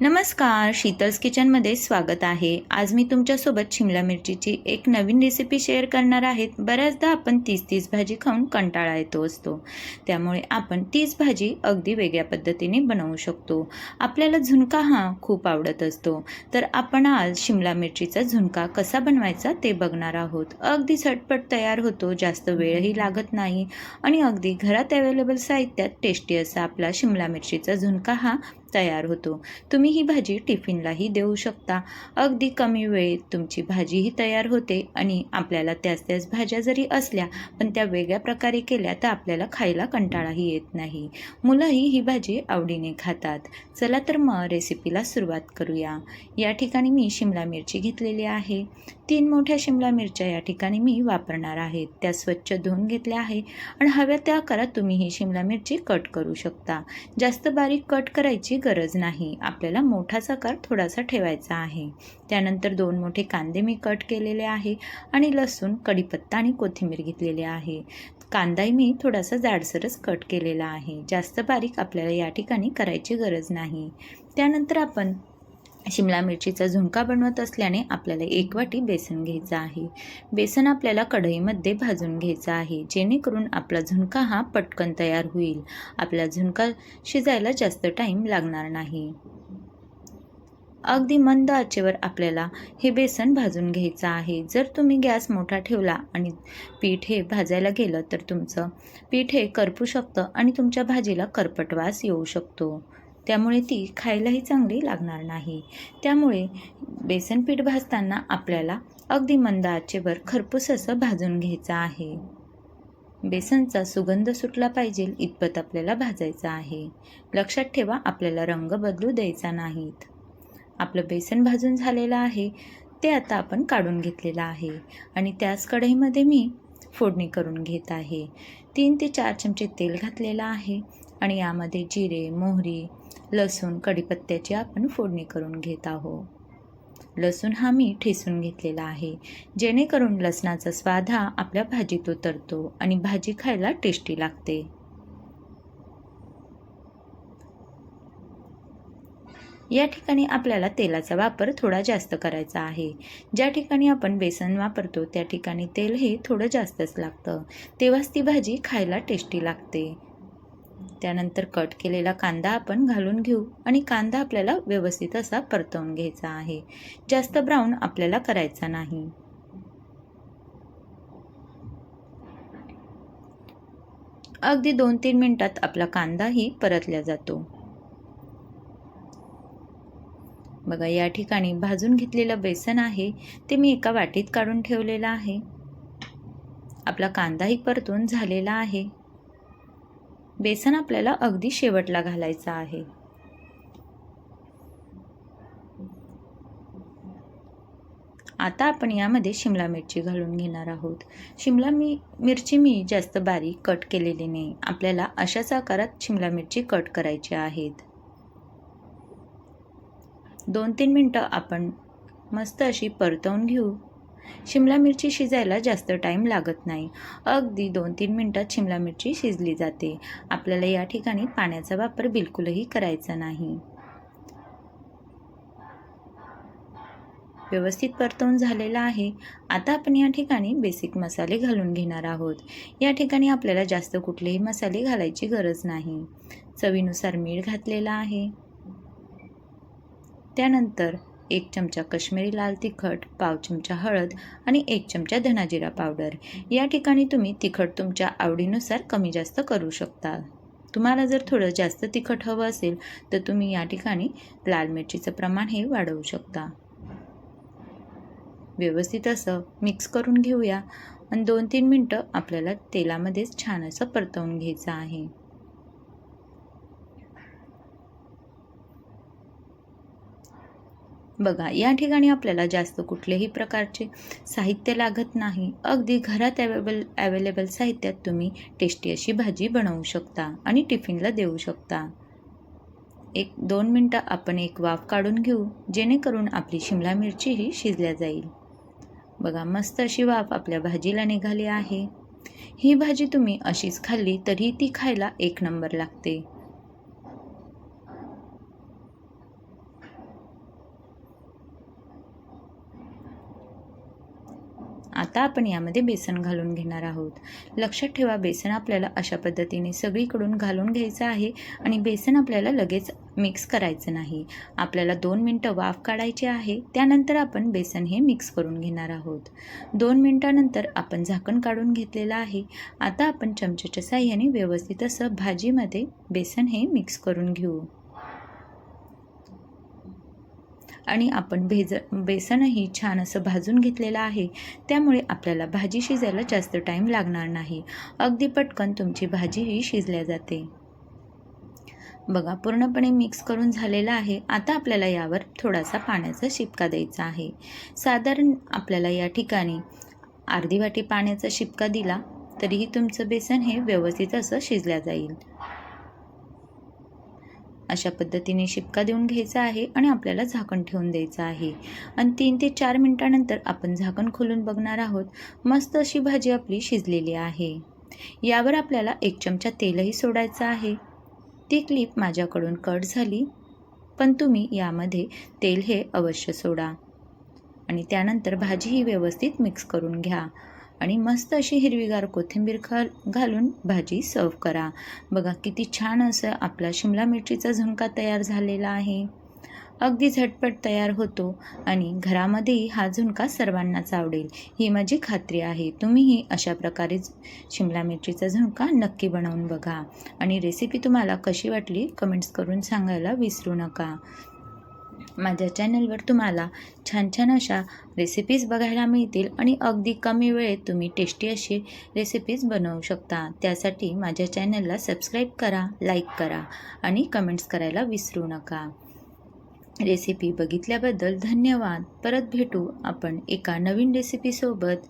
नमस्कार शीतल्स किचनमध्ये स्वागत आहे. आज मी तुमच्यासोबत शिमला मिरचीची एक नवीन रेसिपी शेअर करणार आहेत. बऱ्याचदा आपण तीच तीच भाजी खाऊन कंटाळा येतो असतो. त्यामुळे आपण तीच भाजी अगदी वेगळ्या पद्धतीने बनवू शकतो. आपल्याला झुणका हा खूप आवडत असतो. तर आपण आज शिमला मिरचीचा झुणका कसा बनवायचा ते बघणार आहोत. अगदी झटपट तयार होतो जास्त वेळही लागत नाही आणि अगदी घरात अवेलेबल साहित्यात टेस्टी असा आपला शिमला मिरचीचा झुणका हा तयार होतो. तुम्ही ही भाजी टिफिनलाही देऊ शकता. अगदी कमी वेळेत तुमची भाजीही तयार होते आणि आपल्याला त्याच त्याच भाज्या जरी असल्या पण त्या वेगळ्या प्रकारे केल्या तर आपल्याला खायला कंटाळाही येत नाही. मुलंही ही भाजी आवडीने खातात. चला तर मग रेसिपीला सुरुवात करूया. या ठिकाणी मी शिमला मिरची घेतलेली आहे. तीन मोठ्या शिमला मिरच्या या ठिकाणी मी वापरणार आहे. त्या स्वच्छ धुवून घेतल्या आहे आणि हव्या त्या आकारात तुम्ही ही शिमला मिरची कट करू शकता. जास्त बारीक कट करायची गरज नाही. आपल्याला मोठाच आकार थोडासा ठेवायचा आहे. त्यानंतर दोन मोठे कांदे मी कट केलेले आहे आणि लसूण कढीपत्ता आणि कोथिंबीर घेतलेले आहे. कांदाही मी थोडासा जाडसरच कट केलेला आहे. जास्त बारीक आपल्याला या ठिकाणी करायची गरज नाही. त्यानंतर आपण शिमला मिरचीचा झुणका बनवत असल्याने आपल्याला एक वाटी बेसन घ्यायचं आहे. बेसन आपल्याला कढईमध्ये भाजून घ्यायचं आहे. जेणेकरून आपला झुणका हा पटकन तयार होईल. आपला झुणका शिजायला जास्त टाईम लागणार नाही. अगदी मंद आचेवर आपल्याला हे बेसन भाजून घ्यायचं आहे. जर तुम्ही गॅस मोठा ठेवला आणि पीठ हे भाजायला गेलं तर तुमचं पीठ हे करपू शकतं आणि तुमच्या भाजीला करपटवास येऊ शकतो. त्यामुळे ती खायलाही चांगली लागणार नाही. त्यामुळे बेसन पीठ भाजताना आपल्याला अगदी मंद आचेवर खरपूस असं भाजून घ्यायचं आहे. बेसनचा सुगंध सुटला पाहिजे इतपत आपल्याला भाजायचं आहे. लक्षात ठेवा आपल्याला रंग बदलू द्यायचा नाहीत. आपलं बेसन भाजून झालेलं आहे ते आता आपण काढून घेतलेलं आहे. आणि त्याच कढईमध्ये मी फोडणी करून घेत आहे. तीन ते चार चमचे तेल घातलेलं आहे. आणि यामध्ये जिरे मोहरी लसूण कढीपत्त्याची आपण फोडणी करून घेत आहोत. लसूण हा मी ठेसून घेतलेला आहे. जेणेकरून लसणाचा स्वाद हा आपल्या भाजीत उतरतो आणि भाजी खायला टेस्टी लागते. या ठिकाणी आपल्याला तेलाचा वापर थोडा जास्त करायचा आहे. ज्या ठिकाणी आपण बेसन वापरतो त्या ठिकाणी तेल हे थोडं जास्तच लागतं. तेव्हाच ती भाजी खायला टेस्टी लागते. त्यानंतर कट केलेला कांदा आपण घालून घेऊ आणि कांदा आपल्याला व्यवस्थित असा परतवून घ्यायचा आहे. जास्त ब्राऊन आपल्याला करायचा नाही. अगदी दोन तीन मिनटात आपला कांदाही परतला जातो. बघा या ठिकाणी भाजून घेतलेलं बेसन आहे ते मी एका वाटीत काढून ठेवलेलं आहे. आपला कांदाही परतून झालेला आहे. बेसन आपल्याला अगदी शेवटला घालायचं आहे. आता आपण यामध्ये शिमला मिरची घालून घेणार आहोत. शिमला मी मिरची मी जास्त बारीक कट केलेली नाही. आपल्याला अशाच आकारात शिमला मिरची कट करायची आहेत. दोन तीन मिनटं आपण मस्त अशी परतवून घेऊ. शिमला मिरची शिजायला जास्त टाईम लागत नाही. अगदी दोन तीन मिनटात शिमला मिरची शिजली जाते. आपल्याला या ठिकाणी पाण्याचा वापर बिलकुलही करायचा नाही. व्यवस्थित परतवून झालेला आहे. आता आपण या ठिकाणी बेसिक मसाले घालून घेणार आहोत. या ठिकाणी आपल्याला जास्त कुठलेही मसाले घालायची गरज नाही. चवीनुसार मीठ घातलेला आहे. त्यानंतर एक चमचा कश्मीरी लाल तिखट पाव चमचा हळद आणि एक चमचा धनाजिरा पावडर. या ठिकाणी तुम्ही तिखट तुमच्या आवडीनुसार कमी जास्त करू शकता. तुम्हाला जर थोडं जास्त तिखट हवं असेल तर तुम्ही या ठिकाणी लाल मिरचीचं प्रमाण हे वाढवू शकता. व्यवस्थित असं मिक्स करून घेऊया. आणि दोन तीन मिनटं आपल्याला तेलामध्येच छान असं परतवून घ्यायचं आहे. बघा या ठिकाणी आपल्याला जास्त कुठलेही प्रकारचे साहित्य लागत नाही. अगदी घरात अवेलेबल अवेलेबल साहित्यात तुम्ही टेस्टी अशी भाजी बनवू शकता आणि टिफिनला देऊ शकता. एक दोन मिनटं आपण एक वाफ काढून घेऊ जेणेकरून आपली शिमला मिरचीही शिजल्या जाईल. बघा मस्त अशी वाफ आपल्या भाजीला निघाली आहे. ही भाजी तुम्ही अशीच खाल्ली तरी ती खायला एक नंबर लागते. आता आपण यामध्ये बेसन घालून घेणार आहोत. लक्षात ठेवा बेसन आपल्याला अशा पद्धतीने सगळीकडून घालून घ्यायचं आहे आणि बेसन आपल्याला लगेच मिक्स करायचं नाही. आपल्याला दोन मिनटं वाफ काढायची आहे त्यानंतर आपण बेसन हे मिक्स करून घेणार आहोत. दोन मिनटानंतर आपण झाकण काढून घेतलेलं आहे. आता आपण चमच्याच्या साह्याने व्यवस्थित असं भाजीमध्ये बेसन हे मिक्स करून घेऊ. आणि आपण भेज बेसनही छान असं भाजून घेतलेलं आहे. त्यामुळे आपल्याला भाजी शिजायला जास्त टाईम लागणार नाही. अगदी पटकन तुमची भाजीही शिजल्या जाते. बघा पूर्णपणे मिक्स करून झालेलं आहे. आता आपल्याला यावर थोडासा पाण्याचा शिपका द्यायचा आहे. साधारण आपल्याला या ठिकाणी अर्धी वाटी पाण्याचा शिपका दिला तरीही तुमचं बेसन हे व्यवस्थित असं शिजल्या जाईल. अशा पद्धतीने शिपका देऊन घ्यायचा आहे आणि आपल्याला झाकण ठेवून द्यायचं आहे. आणि तीन ते चार मिनटानंतर आपण झाकण खोलून बघणार आहोत. मस्त अशी भाजी आपली शिजलेली आहे. यावर आपल्याला एक चमचा तेलही सोडायचं आहे. ती क्लिप माझ्याकडून कट झाली. पण तुम्ही यामध्ये तेल हे अवश्य सोडा. आणि त्यानंतर भाजी ही व्यवस्थित मिक्स करून घ्या. आणि मस्त अशी हिरवीगार कोथिंबीर ख घालून भाजी सर्व करा. बघा किती छान असं आपला शिमला मिरचीचा झुणका तयार झालेला आहे. अगदी झटपट तयार होतो आणि घरामध्येही हा झुणका सर्वांनाच आवडेल. ही माझी खात्री आहे. तुम्हीही अशा प्रकारे शिमला मिरचीचा झुणका नक्की बनवून बघा. आणि रेसिपी तुम्हाला कशी वाटली कमेंट्स करून सांगायला विसरू नका. माझ्या चॅनलवर तुम्हाला छान छान अशा रेसिपीज बघायला मिळतील आणि अगदी कमी वेळेत तुम्ही टेस्टी अशी रेसिपीज बनवू शकता. त्यासाठी माझ्या चॅनलला सबस्क्राईब करा लाईक करा आणि कमेंट्स करायला विसरू नका. रेसिपी बघितल्याबद्दल धन्यवाद. परत भेटू आपण एका नवीन रेसिपीसोबत